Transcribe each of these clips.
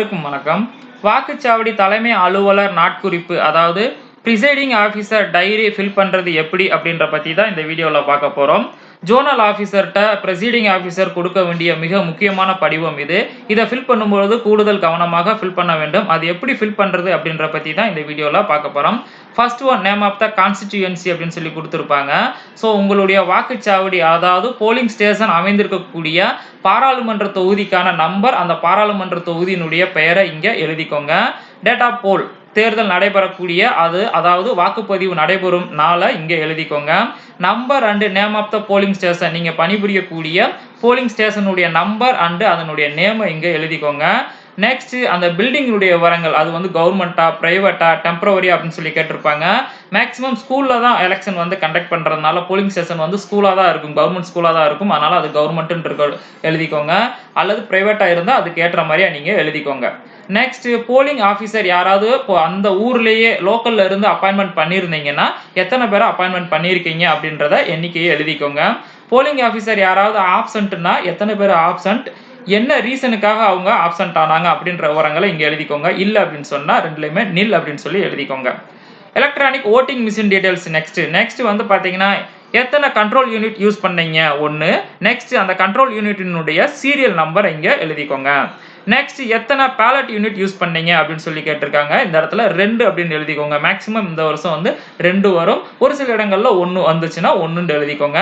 அனைவருக்கும் வணக்கம். வாக்குச்சாவடி தலைமை அலுவலர் நாட்குறிப்பு அதாவது ப்ரிசைடிங் ஆஃபீஸர் டைரி ஃபில் பண்ணுறது எப்படி அப்படின்ற பற்றி தான் இந்த வீடியோவில் பார்க்க போகிறோம் ஜோனல் ஆஃபீஸர்கிட்ட ப்ரெசீடிங் ஆஃபீஸர் கொடுக்க வேண்டிய மிக முக்கியமான படிவம் இது. இதை ஃபில் பண்ணும்பொழுது கூடுதல் கவனமாக ஃபில் பண்ண வேண்டும். அது எப்படி ஃபில் பண்ணுறது அப்படின்ற பற்றி தான் இந்த வீடியோவில் பார்க்க போகிறோம் first one name of the constituency அப்படின்னு சொல்லி கொடுத்துருப்பாங்க. ஸோ உங்களுடைய வாக்குச்சாவடி அதாவது போலிங் ஸ்டேஷன் அமைந்திருக்கக்கூடிய பாராளுமன்ற தொகுதிக்கான நம்பர் அந்த பாராளுமன்ற தொகுதியினுடைய பெயரை இங்கே எழுதிக்கோங்க. டேட் ஆஃப் போல் தேர்தல் நடைபெறக்கூடிய அது அதாவது வாக்குப்பதிவு நடைபெறும் நாளை இங்கே எழுதிக்கோங்க. Number and name of the polling station நீங்கள் பணிபுரியக்கூடிய போலிங் ஸ்டேஷனுடைய நம்பர் அண்டு அதனுடைய நேமை இங்கே எழுதிக்கோங்க. நெக்ஸ்ட் அந்த பில்டிங்கினுடைய விவரங்கள். அது வந்து கவர்மெண்ட்டா பிரைவேட்டா டெம்பரவரி அப்படின்னு சொல்லி கேட்டிருப்பாங்க. மேக்ஸிமம் ஸ்கூலில் தான் எலெக்ஷன் வந்து கண்டக்ட் பண்ணுறதுனால போலிங் ஸ்டேஷன் வந்து ஸ்கூலாக தான் இருக்கும். கவர்மெண்ட் ஸ்கூலாக தான் இருக்கும். அதனால் அது கவர்மெண்ட்டுன்னு எழுதிக்கோங்க. அல்லது ப்ரைவேட்டாக இருந்தால் அதுக்கு ஏற்ற மாதிரியா நீங்கள் எழுதிக்கோங்க. நெக்ஸ்ட் போலிங் ஆஃபீஸர் யாராவது இப்போ அந்த ஊர்லேயே லோக்கல்ல இருந்து அப்பாயின்மெண்ட் பண்ணியிருந்தீங்கன்னா எத்தனை பேரை அப்பாயின்மெண்ட் பண்ணியிருக்கீங்க அப்படின்றத எண்ணிக்கையை எழுதிக்கோங்க. போலிங் ஆஃபீஸர் யாராவது ஆப்சண்ட்னா எத்தனை பேர் ஆப்சண்ட் என்ன ரீசனுக்காக அவங்க ஆப்சண்ட் ஆனாங்க அப்படின்ற விவரங்களை இங்கே எழுதிக்கோங்க. இல்லை அப்படின்னு சொன்னால் ரெண்டுலையுமே நில் அப்படின்னு சொல்லி எழுதிக்கோங்க. Electronic voting machine details next next வந்து பார்த்தீங்கன்னா எத்தனை கண்ட்ரோல் யூனிட் யூஸ் பண்ணீங்க? ஒன்று நெக்ஸ்ட் அந்த கண்ட்ரோல் யூனிட்டினுடைய சீரியல் நம்பர் இங்கே எழுதிக்கோங்க. நெக்ஸ்ட் எத்தனை பேலட் யூனிட் யூஸ் பண்ணீங்க அப்படின்னு சொல்லி கேட்டிருக்காங்க. இந்த இடத்துல ரெண்டு அப்படின்னு எழுதிக்கோங்க. மேக்ஸிமம் இந்த வருஷம் வந்து ரெண்டு வரும். ஒரு சில இடங்கள்ல ஒன்று வந்துச்சுன்னா ஒன்றுன்னு எழுதிக்கோங்க.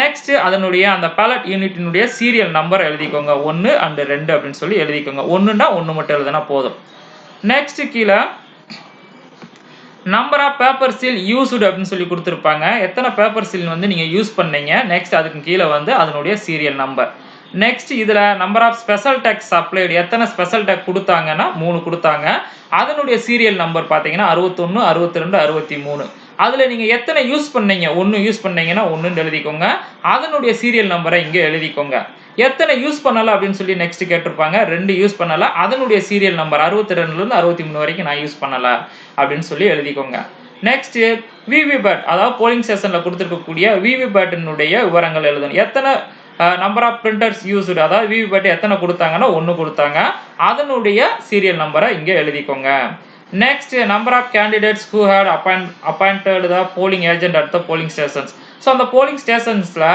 நெக்ஸ்ட் அதனுடைய அந்த பேலட் யூனிட்டினுடைய சீரியல் நம்பர் எழுதிக்கோங்க. ஒன்று அண்டு ரெண்டு அப்படின்னு சொல்லி எழுதிக்கோங்க. ஒன்றுனா ஒன்று மட்டும் எழுதுனா போதும். நெக்ஸ்ட் கீழே number of paper seal used அப்படின்னு சொல்லி கொடுத்துருப்பாங்க. எத்தனை பேப்பர் சீல் வந்து நீங்கள் யூஸ் பண்ணீங்க? நெக்ஸ்ட் அதுக்கு கீழே வந்து அதனுடைய சீரியல் நம்பர் நெக்ஸ்ட் இதில் number of special tags applied எத்தனை ஸ்பெஷல் டேக் கொடுத்தாங்கன்னா மூணு கொடுத்தாங்க. அதனுடைய சீரியல் நம்பர் பார்த்தீங்கன்னா அறுபத்தொன்று அறுபத்தி ரெண்டு அறுபத்தி மூணு அதில் நீங்கள் எத்தனை யூஸ் பண்ணீங்க? ஒன்று யூஸ் பண்ணீங்கன்னா ஒன்றுன்னு எழுதிக்கோங்க. அதனுடைய சீரியல் நம்பரை இங்கே எழுதிக்கோங்க. எத்தனை யூஸ் பண்ணலை அப்படின்னு சொல்லி நெக்ஸ்ட் கேட்டிருப்பாங்க. ரெண்டு யூஸ் பண்ணலை. அதனுடைய சீரியல் நம்பர் அறுபத்தி ரெண்டுலேருந்து அறுபத்தி மூணு வரைக்கும் நான் யூஸ் பண்ணலை அப்படின்னு சொல்லி எழுதிக்கோங்க. நெக்ஸ்ட் விவிபேட் அதாவது போலிங் ஸ்டேஷனில் கொடுத்துருக்கக்கூடிய விவிபேட்டினுடைய விவரங்கள் எழுதணும். எத்தனை நம்பர் ஆஃப் பிரிண்டர்ஸ் யூஸ்டு அதாவது விவிபேட் எத்தனை கொடுத்தாங்கன்னா ஒன்று கொடுத்தாங்க. அதனுடைய சீரியல் நம்பரை இங்கே எழுதிக்கோங்க. Next number of candidates who had appoint appointed the polling agent at the polling stations so அந்த போலிங் ஸ்டேஷன்ஸில்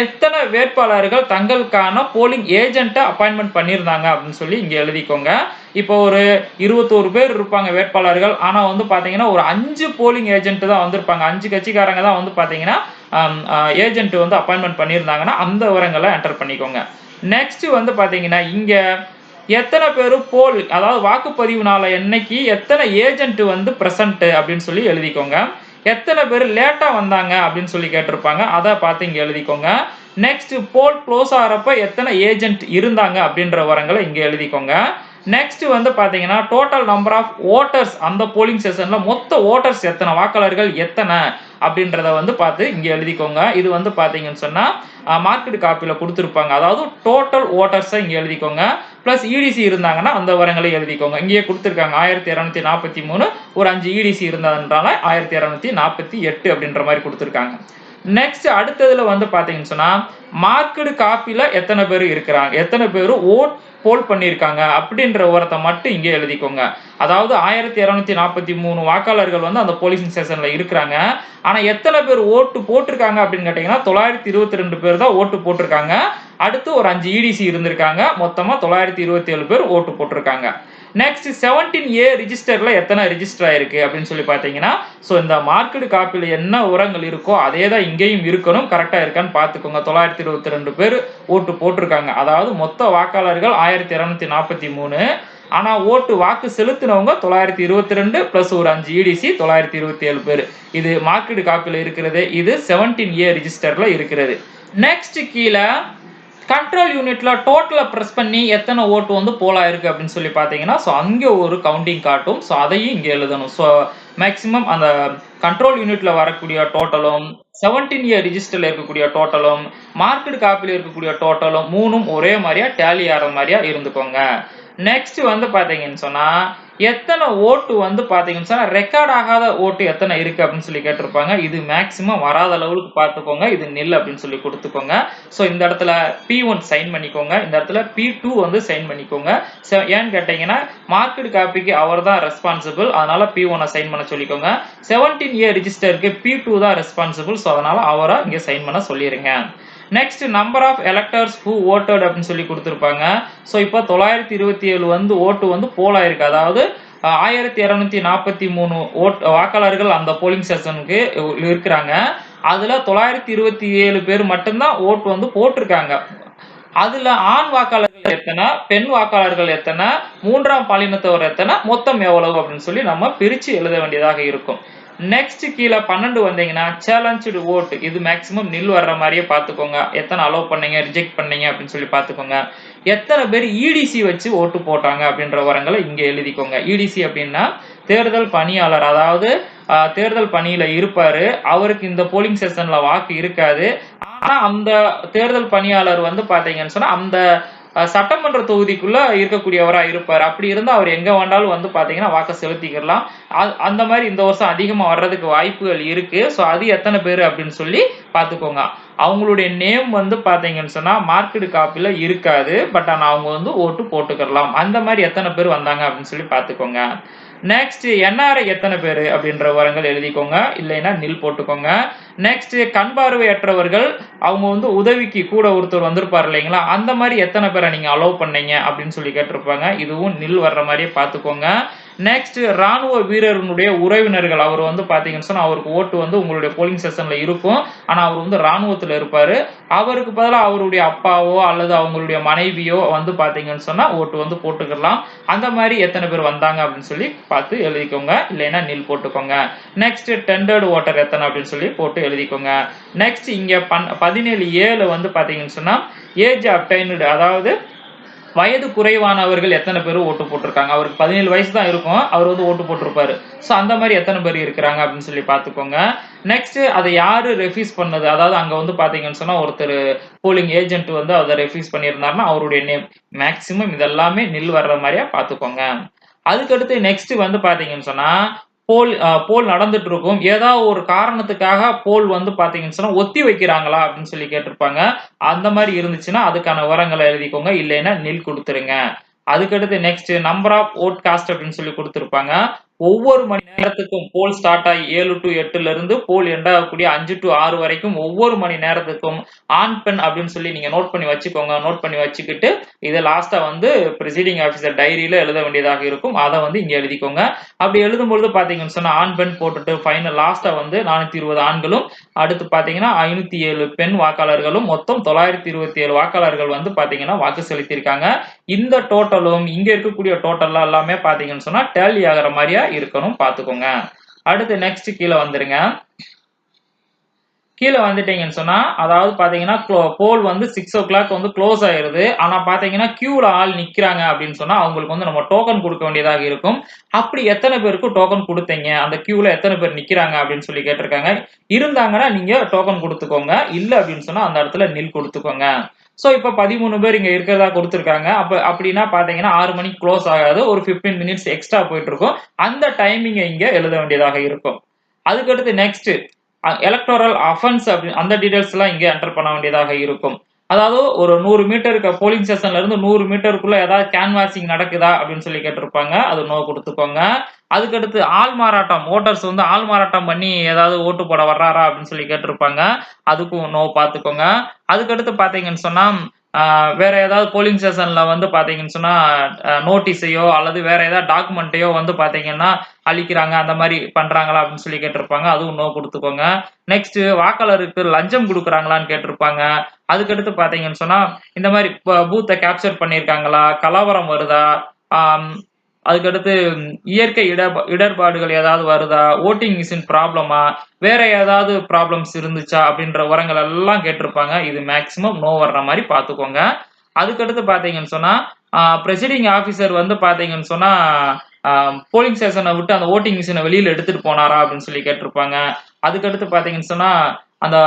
எத்தனை வேட்பாளர்கள் தங்களுக்கான போலிங் ஏஜென்ட்டை அப்பாயின்மெண்ட் பண்ணியிருந்தாங்க அப்படின்னு சொல்லி இங்கே எழுதிக்கோங்க. இப்போ ஒரு இருபத்தோரு பேர் இருப்பாங்க வேட்பாளர்கள். ஆனால் வந்து பார்த்தீங்கன்னா ஒரு அஞ்சு போலிங் ஏஜென்ட் தான் வந்திருப்பாங்க. அஞ்சு கட்சிக்காரங்க தான் வந்து பார்த்தீங்கன்னா Um, uh, ஏஜென்ட் வந்து அப்பாயின்மெண்ட் பண்ணியிருந்தாங்கன்னா அந்த விவரங்களை என்டர் பண்ணிக்கோங்க. நெக்ஸ்ட் வந்து பார்த்தீங்கன்னா இங்கே எத்தனை பேர் போல் அதாவது வாக்குப்பதிவு நாளை என்னைக்கு எத்தனை ஏஜென்ட் வந்து ப்ரெசண்ட்டு அப்படின்னு சொல்லி எழுதிக்கோங்க. எத்தனை பேர் லேட்டாக வந்தாங்க அப்படின்னு சொல்லி கேட்டிருப்பாங்க. அதை பார்த்து இங்கே எழுதிக்கோங்க. நெக்ஸ்ட் போல் க்ளோஸ் ஆகிறப்ப எத்தனை ஏஜென்ட் இருந்தாங்க அப்படின்ற விவரங்களை இங்கே எழுதிக்கோங்க. நெக்ஸ்ட் வந்து பார்த்தீங்கன்னா டோட்டல் நம்பர் ஆஃப் ஓட்டர்ஸ் அந்த போலிங் ஸ்டேஷனில் மொத்த ஓட்டர்ஸ் எத்தனை வாக்காளர்கள் எத்தனை அப்படின்றத வந்து பார்த்து இங்கே எழுதிக்கோங்க. இது வந்து பார்த்தீங்கன்னு சொன்னால் மார்க்கெட் காப்பியில் கொடுத்துருப்பாங்க. அதாவது டோட்டல் ஓட்டர்ஸை இங்கே எழுதிக்கோங்க. ப்ளஸ் இடிசி இருந்தாங்கன்னா அந்த விவரங்களை எழுதிக்கோங்க. இங்கேயே கொடுத்துருக்காங்க. ஆயிரத்தி இரநூத்தி நாற்பத்தி மூணு ஒரு அஞ்சு இடிசி இருந்ததுன்றால ஆயிரத்தி இரநூத்தி நாற்பத்தி எட்டு அப்படின்ற மாதிரி கொடுத்துருக்காங்க. நெக்ஸ்ட் அடுத்ததுல வந்து பார்த்தீங்கன்னு சொன்னால் மார்க்கெடு காப்பியில் எத்தனை பேர் இருக்கிறாங்க? எத்தனை பேர் ஓட் போல் பண்ணியிருக்காங்க அப்படின்ற விவரத்தை மட்டும் இங்கே எழுதிக்கோங்க. அதாவது ஆயிரத்தி இரநூத்தி நாற்பத்தி மூணு வாக்காளர்கள் வந்து அந்த போலீசிங் ஸ்டேஷனில் இருக்கிறாங்க. ஆனால் எத்தனை பேர் ஓட்டு போட்டிருக்காங்க அப்படின்னு கேட்டிங்கன்னா தொள்ளாயிரத்தி இருபத்தி ரெண்டு பேர் தான் ஓட்டு போட்டிருக்காங்க. அடுத்து ஒரு அஞ்சு இடிசி இருந்திருக்காங்க. மொத்தமாக தொள்ளாயிரத்தி இருபத்தி ஏழு பேர் ஓட்டு போட்டிருக்காங்க. நெக்ஸ்ட் செவன்டீன் ஏ ரிஜிஸ்டரில் எத்தனை ரிஜிஸ்டர் ஆயிருக்கு அப்படின்னு சொல்லி பார்த்தீங்கன்னா ஸோ இந்த மார்க்கெட் காப்பியில் என்ன உரங்கள் இருக்கோ அதே தான் இங்கேயும் இருக்கணும் கரெக்டாக இருக்கான்னு பார்த்துக்கோங்க. தொள்ளாயிரத்தி இருபத்தி ரெண்டு பேர் ஓட்டு போட்டிருக்காங்க. அதாவது மொத்த வாக்காளர்கள் ஆயிரத்தி இரநூத்தி நாற்பத்தி மூணு. ஆனால் ஓட்டு வாக்கு செலுத்தினவங்க தொள்ளாயிரத்தி இருபத்தி ரெண்டு ப்ளஸ் ஒரு அஞ்சு இடிசி தொள்ளாயிரத்தி இருபத்தி ஏழு பேர். இது மார்க்கெட் காப்பியில் இருக்கிறது இது செவன்டீன் ஏ ரிஜிஸ்டரில் இருக்கிறது. நெக்ஸ்ட் கீழே கண்ட்ரோல் யூனிட்ல டோட்டலை ப்ரெஸ் பண்ணி எத்தனை ஓட்டு வந்து போலாயிருக்கு அப்படின்னு சொல்லி பார்த்தீங்கன்னா ஸோ அங்கே ஒரு கவுண்டிங் காட்டும். ஸோ அதையும் இங்கே எழுதணும். ஸோ மேக்ஸிமம் அந்த கண்ட்ரோல் யூனிட்ல வரக்கூடிய டோட்டலும் செவன்டீன் இயர் ரிஜிஸ்டர்ல இருக்கக்கூடிய டோட்டலும் மார்க்கெட் காப்பியில் இருக்கக்கூடிய டோட்டலும் மூணும் ஒரே மாதிரியா டேலி ஆகிற மாதிரியா இருந்துக்கோங்க. நெக்ஸ்ட் வந்து பாத்தீங்கன்னு சொன்னா எத்தனை ஓட்டு வந்து பார்த்தீங்கன்னு சொன்னா ரெக்கார்ட் ஆகாத ஓட்டு எத்தனை இருக்கு அப்படின்னு சொல்லி கேட்டிருப்பாங்க. இது மேக்சிமம் வராத லெவலுக்கு பார்த்துக்கோங்க. இது நெல் அப்படின்னு சொல்லி கொடுத்துக்கோங்க. ஸோ இந்த இடத்துல பி ஒன் சைன் பண்ணிக்கோங்க. இந்த இடத்துல பி டூ வந்து சைன் பண்ணிக்கோங்க. ஏன்னு கேட்டீங்கன்னா மார்க்கெட் காப்பிக்கு அவர் தான் ரெஸ்பான்சிபிள் அதனால பி ஒன்னை சைன் பண்ண சொல்லிக்கோங்க. செவன்டீன் இயர் ரிஜிஸ்டருக்கு பி டூ தான் ரெஸ்பான்சிபிள் ஸோ அதனால அவரை இங்கே சைன் பண்ண சொல்லிடுங்க next number of electors who voted அப்படின்னு சொல்லி கொடுத்துருப்பாங்க. ஸோ இப்போ தொள்ளாயிரத்தி இருபத்தி ஏழு வந்து ஓட்டு வந்து போலாயிருக்கு அதாவது ஆயிரத்தி இரநூத்தி நாற்பத்தி மூணு ஓட் வாக்காளர்கள் அந்த போலிங் செஷனுக்கு இருக்கிறாங்க. அதில் தொள்ளாயிரத்தி இருபத்தி ஏழு பேர் மட்டும்தான் ஓட்டு வந்து போட்டிருக்காங்க. அதில் ஆண் வாக்காளர்கள் எத்தனை பெண் வாக்காளர்கள் எத்தனை மூன்றாம் பாலினத்தவர் எத்தனை மொத்தம் எவ்வளவு அப்படின்னு சொல்லி நம்ம பிரித்து எழுத வேண்டியதாக இருக்கும். நெக்ஸ்ட் கீழே பன்னெண்டு வந்தீங்கன்னா சேலஞ்சு ஓட் இது மேக்சிமம் நில் வர்ற மாதிரியே பார்த்துக்கோங்க. எத்தனை அலோவ் பண்ணீங்க ரிஜெக்ட் பண்ணீங்க அப்படின்னு சொல்லி பார்த்துக்கோங்க. எத்தனை பேர் இடிசி வச்சு ஓட்டு போட்டாங்க அப்படின்ற வரங்களை இங்கே எழுதிக்கோங்க. இடிசி அப்படின்னா தேர்தல் பணியாளர் அதாவது தேர்தல் பணியில இருப்பாரு. அவருக்கு இந்த போலிங் செஷன்ல வாக்கு இருக்காது. ஆனா அந்த தேர்தல் பணியாளர் வந்து பாத்தீங்கன்னு சொன்னா அந்த சட்டமன்ற தொகுதிக்குள்ள இருக்கக்கூடியவரா இருப்பார். அப்படி இருந்தா அவர் எங்க வேண்டாலும் வந்து பாத்தீங்கன்னா வாக்கு செலுத்திக்கலாம் அ- அந்த மாதிரி இந்த வருஷம் அதிகமா வர்றதுக்கு வாய்ப்புகள் இருக்கு. ஸோ அது எத்தனை பேர் அப்படின்னு சொல்லி பார்த்துக்கோங்க அவங்களுடைய நேம் வந்து பாத்தீங்கன்னு சொன்னா மார்க்கெட் காப்பில இருக்காது. பட் ஆனா அவங்க வந்து ஓட்டு போட்டுக்கலாம் அந்த மாதிரி எத்தனை பேர் வந்தாங்க அப்படின்னு சொல்லி பார்த்துக்கோங்க நெக்ஸ்ட் என்ஆர்ஐ எத்தனை பேர் அப்படின்ற விவரங்கள் எழுதிக்கோங்க. இல்லைன்னா நில் போட்டுக்கோங்க. நெக்ஸ்ட் கண் பார்வையற்றவர்கள் அவங்க வந்து உதவிக்கு கூட ஒருத்தர் வந்திருப்பார் இல்லைங்களா? அந்த மாதிரி எத்தனை பேரை நீங்க அலோவ் பண்ணீங்க அப்படின்னு சொல்லி கேட்டிருப்பாங்க. இதுவும் நில் வர்ற மாதிரியே பார்த்துக்கோங்க. நெக்ஸ்ட் ராணுவ வீரர்களுடைய உறவினர்கள். அவர் வந்து பாத்தீங்கன்னு சொன்னா அவருக்கு ஓட்டு வந்து உங்களுடைய போலிங் செஷன்ல இருக்கும். ஆனா அவர் வந்து ராணுவத்துல இருப்பாரு. அவருக்கு பதிலாக அவருடைய அப்பாவோ அல்லது அவங்களுடைய மனைவியோ வந்து பாத்தீங்கன்னு சொன்னா ஓட்டு வந்து போட்டுக்கலாம். அந்த மாதிரி எத்தனை பேர் வந்தாங்க அப்படின்னு சொல்லி பார்த்து எழுதிக்கோங்க. இல்லைன்னா நில் போட்டுக்கோங்க. நெக்ஸ்ட் டெண்டர்டு ஓட்டர் எத்தனை அப்படின்னு சொல்லி போட்டு எழுதிக்கோங்க. நெக்ஸ்ட் இங்க பன் பதினேழு ஏழு வந்து பாத்தீங்கன்னு சொன்னா ஏஜ் அப்டைனு அதாவது வயது குறைவானவர்கள் எத்தனை பேர் ஓட்டு போட்டிருக்காங்க? அவருக்கு பதினேழு வயசு தான் இருக்கும். அவர் வந்து ஓட்டு போட்டிருப்பாரு. ஸோ அந்த மாதிரி எத்தனை பேர் இருக்கிறாங்க அப்படின்னு சொல்லி பார்த்துக்கோங்க. நெக்ஸ்ட் அதை யாரு ரெஃப்யூஸ் பண்ணது? அதாவது அங்க வந்து பாத்தீங்கன்னு சொன்னா ஒருத்தர் போலிங் ஏஜென்ட் வந்து அதை ரெஃப்யூஸ் பண்ணியிருந்தாருன்னா அவருடைய நேம் மேக்சிமம் இதெல்லாமே நில் வர்ற மாதிரியா பார்த்துக்கோங்க. அதுக்கடுத்து நெக்ஸ்ட் வந்து பாத்தீங்கன்னு சொன்னா போல் போல் நடந்துட்டு இருக்கும் ஏதாவது ஒரு காரணத்துக்காக போல் வந்து பாத்தீங்கன்னு சொன்னா ஒத்தி வைக்கிறாங்களா அப்படின்னு சொல்லி கேட்டிருப்பாங்க. அந்த மாதிரி இருந்துச்சுன்னா அதுக்கான விவரங்களை எழுதிக்கோங்க. இல்லைன்னா நில் கொடுத்துருங்க. அதுக்கடுத்து next number of vote cast அப்படின்னு சொல்லி கொடுத்துருப்பாங்க. ஒவ்வொரு மணி நேரத்துக்கும் போல் ஸ்டார்ட் ஆகி ஏழு டு எட்டுல இருந்து போல் எண்ட் ஆகக்கூடிய அஞ்சு டு ஆறு வரைக்கும் ஒவ்வொரு மணி நேரத்துக்கும் ஆண் பெண் அப்படின்னு சொல்லி நீங்க நோட் பண்ணி வச்சுக்கோங்க. நோட் பண்ணி வச்சுக்கிட்டு இதை லாஸ்டா வந்து ப்ரிசைடிங் ஆஃபீஸர் டைரியில எழுத வேண்டியதாக இருக்கும். அதை வந்து இங்க எழுதிக்கோங்க. அப்படி எழுதும்பொழுது பாத்தீங்கன்னு சொன்னா ஆண் பெண் போட்டுட்டு ஃபைனல் லாஸ்டா வந்து நானூத்தி இருபது ஆண்களும் அடுத்து பாத்தீங்கன்னா ஐநூத்தி ஏழு பெண் வாக்காளர்களும் மொத்தம் தொள்ளாயிரத்தி இருபத்தி ஏழு வாக்காளர்கள் வந்து பாத்தீங்கன்னா வாக்கு செலுத்தியிருக்காங்க. இந்த டோட்டலும் இங்க இருக்கக்கூடிய டோட்டல்லாம் எல்லாமே பாத்தீங்கன்னு சொன்னா டேலி ஆகிற மாதிரியா இருக்கணும் பார்த்துக்கோங்க அடுத்து நெக்ஸ்ட் கீழே வந்துருங்க. கீழே வந்துட்டீங்கன்னு சொன்னா அதாவது பாத்தீங்கன்னா போல் வந்து சிக்ஸ் ஓ கிளாக் வந்து க்ளோஸ் ஆயிருது. ஆனா பாத்தீங்கன்னா கியூல ஆள் நிக்கிறாங்க அப்படின்னு சொன்னா அவங்களுக்கு வந்து நம்ம டோக்கன் கொடுக்க வேண்டியதாக இருக்கும். அப்படி எத்தனை பேருக்கு டோக்கன் கொடுத்தீங்க? அந்த கியூல எத்தனை பேர் நிக்கிறாங்க அப்படின்னு சொல்லி கேட்டிருக்காங்க. இருந்தாங்கன்னா நீங்க டோக்கன் கொடுத்துக்கோங்க. இல்ல அப்படின்னு சொன்னா அந்த இடத்துல நில் கொடுத்துக்கோங்க. ஸோ இப்போ பதிமூணு பேர் இங்க இருக்கிறதா கொடுத்துருக்காங்க. அப்ப அப்படின்னா பாத்தீங்கன்னா ஆறு மணிக்கு க்ளோஸ் ஆகாது. ஒரு 15 மினிட்ஸ் எக்ஸ்ட்ரா போயிட்டு இருக்கும் அந்த டைமிங்கை இங்கே எழுத வேண்டியதாக இருக்கும். அதுக்கடுத்து நெக்ஸ்ட் எலக்டோரல் அஃபென்ஸ் அப்படி அந்த டீடைல்ஸ்லாம் எல்லாம் என்டர் பண்ண வேண்டியதாக இருக்கும். அதாவது ஒரு நூறு மீட்டருக்கு போலிங் ஸ்டேஷன்ல இருந்து நூறு மீட்டருக்குள்ள ஏதாவது கேன்வாசிங் நடக்குதா அப்படின்னு சொல்லி கேட்டிருப்பாங்க. அது நோ கொடுத்துக்கோங்க. அதுக்கடுத்து ஆள் மாறாட்டம் ஓட்டர்ஸ் வந்து ஆள் மாறாட்டம் பண்ணி ஏதாவது ஓட்டு போட வர்றாரா அப்படின்னு சொல்லி கேட்டிருப்பாங்க. அதுக்கும் நோ பார்த்துக்கோங்க. அதுக்கடுத்து பாத்தீங்கன்னு சொன்னா வேற ஏதாவது போலிங் ஸ்டேஷன்ல வந்து பாத்தீங்கன்னு சொன்னா நோட்டீஸையோ அல்லது வேற ஏதாவது டாக்குமெண்ட்டையோ வந்து பாத்தீங்கன்னா அழிக்கிறாங்க அந்த மாதிரி பண்றாங்களா அப்படின்னு சொல்லி கேட்டிருப்பாங்க. அதுவும் நோ கொடுத்துக்கோங்க. நெக்ஸ்ட் வாக்காளருக்கு லஞ்சம் கொடுக்குறாங்களான்னு கேட்டிருப்பாங்க. அதுக்கடுத்து பாத்தீங்கன்னு சொன்னா இந்த மாதிரி பூத்தை கேப்சர் பண்ணியிருக்காங்களா கலவரம் வருதா? அதுக்கடுத்து இயற்கை இட இடர்பாடுகள் ஏதாவது வருதா? ஓட்டிங் மிஷின் ப்ராப்ளமா வேற ஏதாவது ப்ராப்ளம்ஸ் இருந்துச்சா? அப்படின்ற உரங்கள் எல்லாம் கேட்டிருப்பாங்க. இது மேக்சிமம் நோ வர்ற மாதிரி பார்த்துக்கோங்க. அதுக்கடுத்து பார்த்தீங்கன்னு சொன்னா ப்ரெசிடிங் ஆஃபீஸர் வந்து பார்த்தீங்கன்னு சொன்னா போலிங் ஸ்டேஷனை விட்டு அந்த ஓட்டிங் மிஷினை வெளியில் எடுத்துட்டு போனாரா? அப்படின்னு சொல்லி கேட்டிருப்பாங்க. அதுக்கடுத்து பார்த்தீங்கன்னு சொன்னா அந்த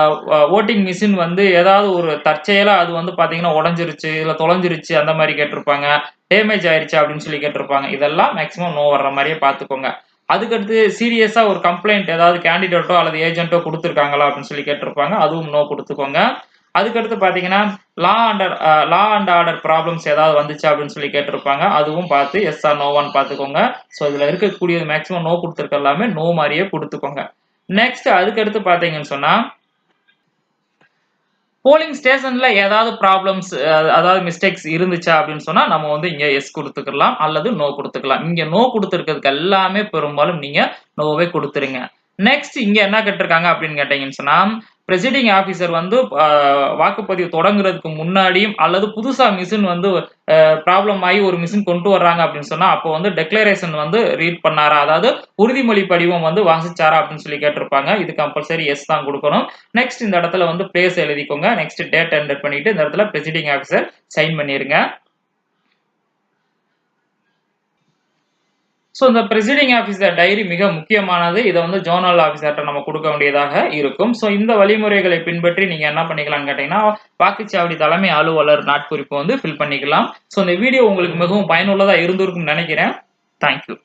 ஓட்டிங் மிஷின் வந்து ஏதாவது ஒரு தற்செயலாக அது வந்து பார்த்தீங்கன்னா உடஞ்சிருச்சு இல்லை தொலைஞ்சிருச்சு அந்த மாதிரி கேட்டிருப்பாங்க. டேமேஜ் ஆயிருச்சு அப்படின்னு சொல்லி கேட்டிருப்பாங்க. இதெல்லாம் மேக்ஸிமம் நோ வர்ற மாதிரியே பார்த்துக்கோங்க. அதுக்கடுத்து சீரியஸாக ஒரு கம்ப்ளைண்ட் ஏதாவது கேண்டிடேட்டோ அல்லது ஏஜென்ட்டோ கொடுத்துருக்காங்களா அப்படின்னு சொல்லி கேட்டிருப்பாங்க. அதுவும் நோ கொடுத்துக்கோங்க. அதுக்கடுத்து பார்த்தீங்கன்னா law under law and order problems ஏதாவது வந்துச்சு அப்படின்னு சொல்லி கேட்டிருப்பாங்க. அதுவும் பார்த்து எஸ் ஆர் நோவான்னு பார்த்துக்கோங்க. ஸோ இதில் இருக்கக்கூடிய மேக்ஸிமம் நோ கொடுத்துருக்க எல்லாமே நோ மாதிரியே கொடுத்துக்கோங்க. நெக்ஸ்ட் அதுக்கடுத்து பார்த்தீங்கன்னு சொன்னால் போலிங் ஸ்டேஷன்ல ஏதாவது ப்ராப்ளம்ஸ் அதாவது மிஸ்டேக்ஸ் இருந்துச்சா அப்படின்னு சொன்னா நம்ம வந்து இங்க எஸ் கொடுத்துக்கலாம் அல்லது நோ கொடுத்துக்கலாம். இங்க நோ கொடுத்துருக்கிறதுக்கு எல்லாமே பெரும்பாலும் நீங்க நோவே கொடுத்துருங்க. நெக்ஸ்ட் இங்க என்ன கேட்டிருக்காங்க அப்படின்னு கேட்டீங்கன்னு சொன்னா ப்ரெசிடிங் ஆபீசர் வந்து வாக்குப்பதிவு தொடங்குறதுக்கு முன்னாடியும் அல்லது புதுசா மிஷின் வந்து ப்ராப்ளம் ஆகி ஒரு மிஷின் கொண்டு வர்றாங்க அப்படின்னு சொன்னா அப்போ வந்து டெக்ளரேஷன் வந்து ரீட் பண்ணாரா? அதாவது உறுதிமொழி படிவம் வந்து வாசிச்சாரா அப்படின்னு சொல்லி கேட்டிருப்பாங்க. இது கம்பல்சரி எஸ் தான் கொடுக்கணும். நெக்ஸ்ட் இந்த இடத்துல வந்து பிளேஸ் எழுதிக்கோங்க. நெக்ஸ்ட் டேட் என்டர் பண்ணிட்டு இந்த இடத்துல ப்ரெசிடிங் ஆஃபீஸர் சைன் பண்ணிருங்க. ஸோ இந்த ப்ரெசிடிங் ஆஃபீஸர் டைரி மிக முக்கியமானது. இதை வந்து ஜோனல் ஆஃபீஸர்கிட்ட நம்ம கொடுக்க வேண்டியதாக இருக்கும். ஸோ இந்த வழிமுறைகளை பின்பற்றி நீங்க என்ன பண்ணிக்கலாம்னு கேட்டிங்கன்னா வாக்குச்சாவடி தலைமை அலுவலர் நாட்குறிப்பு வந்து ஃபில் பண்ணிக்கலாம். ஸோ இந்த வீடியோ உங்களுக்கு மிகவும் பயனுள்ளதா இருந்திருக்கும்னு நினைக்கிறேன். தேங்க்யூ